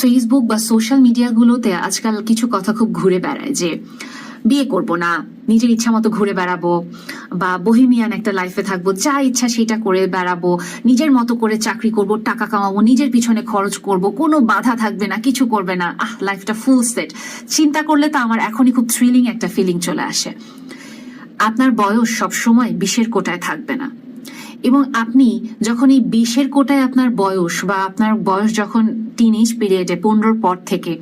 Facebook বা social মিডিয়াগুলোতে আজকাল কিছু কথা খুব ঘুরে বেড়ায় যে, বিয়ে করব না, নিজের ইচ্ছা মতো ঘুরে বেড়াবো বা বহিমিয়ান একটা লাইফে থাকব, যা ইচ্ছা সেটা করে বেড়াবো, নিজের মতো করে চাকরি করব, টাকা কামাবো, নিজের পিছনে খরচ করব, কোনো বাধা থাকবে না, কিছু করবে না, আহ লাইফটা ফুল সেট চিন্তা করলে তো আমার এখনই খুব থ্রিলিং একটা ফিলিং চলে আসে। আপনার বয়স সব সময় বিশের কোটায় থাকবে না। এবং আপনি যখন এই বিশের কোটায় আপনার বয়স বা আপনার বয়স যখন টিনেজ পিরিয়ডে পনেরোর পর থেকে,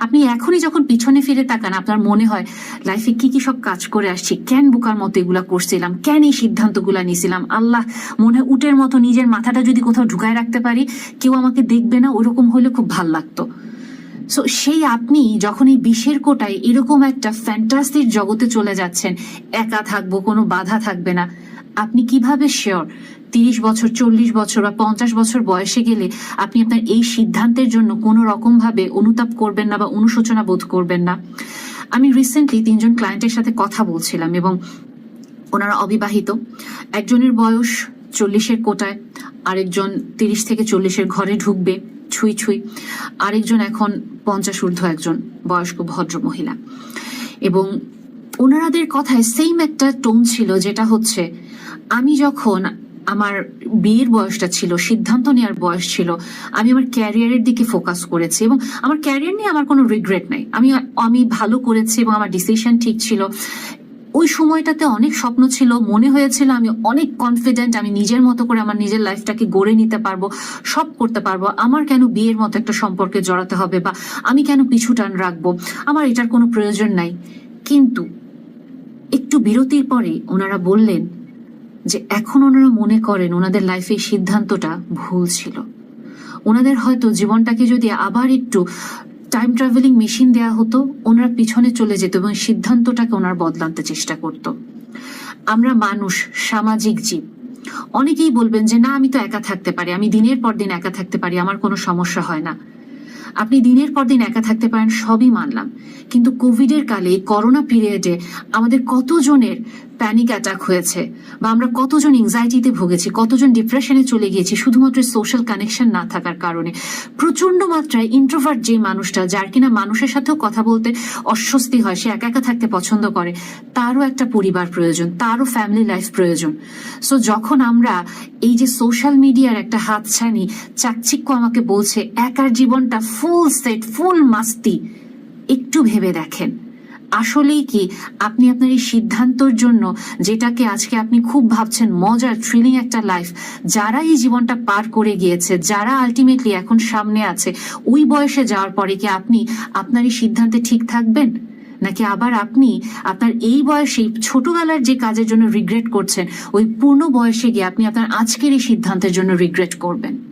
আপনি এখনই যখন পিছনে ফিরে তাকান, আপনার মনে হয়, লাইফে কি কি সব কাজ করে আসছি? কেন বোকার মতো এগুলা করছিলাম? কেন এই সিদ্ধান্তগুলা নিয়েছিলাম আল্লাহ, মনে হয় উটের মতো নিজের মাথাটা যদি কোথাও ঢুকায় রাখতে পারি, কেউ আমাকে দেখবে না, ওরকম হলে খুব ভালো লাগতো। সো সেই আপনি যখন এই বিশের কোটায় এরকম একটা ফ্যান্টাস্টির জগতে চলে যাচ্ছেন, একা থাকব, কোনো বাধা থাকবে না। আপনি কীভাবে শিওর তিরিশ বছর, চল্লিশ বছর বা পঞ্চাশ বছর বয়সে গেলে আপনি আপনার এই সিদ্ধান্তের জন্য কোনো রকম ভাবে অনুতাপ করবেন না বা অনুশোচনা বোধ করবেন না? আমি রিসেন্টলি তিনজন ক্লায়েন্টের সাথে কথা বলছিলাম এবং ওনারা অবিবাহিত। একজনের বয়স চল্লিশের কোটায়, আরেকজন তিরিশ থেকে চল্লিশের ঘরে ঢুকবে, ছুঁই ছুঁই। আরেকজন এখন পঞ্চাশ ঊর্ধ্ব একজন বয়স্ক ভদ্র মহিলা। এবং ওনারাদের কথায় সেম একটা টোন ছিল, যেটা হচ্ছে, আমি যখন আমার বিয়ের বয়সটা ছিল, সিদ্ধান্ত নেওয়ার বয়স ছিল, আমি আমার ক্যারিয়ারের দিকে ফোকাস করেছি এবং আমার ক্যারিয়ার নিয়ে আমার কোনো রিগ্রেট নাই। আমি আমি ভালো করেছি এবং আমার ডিসিশন ঠিক ছিল। ওই সময়টাতে অনেক স্বপ্ন ছিল, মনে হয়েছিল আমি অনেক কনফিডেন্ট আমি নিজের মতো করে আমার নিজের লাইফটাকে গড়ে নিতে পারব, সব করতে পারব। আমার কেন বিয়ের মতো একটা সম্পর্কে জড়াতে হবে বা আমি কেন পিছু টান রাখব? আমার এটার কোনো প্রয়োজন নাই। কিন্তু একটু বিরতির পরে ওনারা বললেন যে এখন ওনারা মনে করেন ওনাদের লাইফে সিদ্ধান্তটা ভুল ছিল। ওনাদের হয়তো জীবনটাকে যদি আবার একটু টাইম ট্রাভেলিং মেশিন দেয়া হতো, ওনারা পিছনে চলে যেত এবং সিদ্ধান্তটাকে ওনার বদলাতে চেষ্টা করত। আমরা মানুষ, সামাজিক জীব। অনেকেই বলবেন যে, না, আমি তো একা থাকতে পারি, আমি দিনের পর দিন একা থাকতে পারি, আমার কোনো সমস্যা হয় না। আপনি দিনের পর দিন একা থাকতে পারেন, সবই মানলাম। কিন্তু কোভিডের কালে, করোনা পিরিয়ডে আমাদের কতজনের প্যানিক অ্যাটাক হয়েছে বা আমরা কতজন এংজাইটিতে ভুগেছি, কতজন ডিপ্রেশনে চলে গিয়েছি, শুধুমাত্র সোশ্যাল কানেকশন না থাকার কারণে। প্রচণ্ড মাত্রায় ইন্ট্রোভার্ট যে মানুষটা, যার কিনা মানুষের সাথেও কথা বলতে অস্বস্তি হয়, সে একা একা থাকতে পছন্দ করে, তারও একটা পরিবার প্রয়োজন, তারও ফ্যামিলি লাইফ প্রয়োজন। সো যখন আমরা এই যে সোশ্যাল মিডিয়ার একটা হাতছানি, চাকচিক্য আমাকে বলছে, একার জীবনটা ফুল সেট ফুল মাস্তি, একটু ভেবে দেখেন। আসলেই কি আপনি আপনার এই সিদ্ধান্তর জন্য যেটাকে আজকে আপনি খুব ভাবছেন, মজার থ্রিলিং একটা লাইফ যারা এই জীবনটা পার করে গিয়েছে, যারা আলটিমেটলি এখন সামনে আছে, ওই বয়সে যাওয়ার পরে কি আপনি আপনার এই সিদ্ধান্তে ঠিক থাকবেন? নাকি আবার আপনি আপনার এই বয়সে ছোটবেলার যে কাজের জন্য রিগ্রেট করছেন, ওই পূর্ণ বয়সে গিয়ে আপনি আপনার আজকের এই সিদ্ধান্তের জন্য রিগ্রেট করবেন?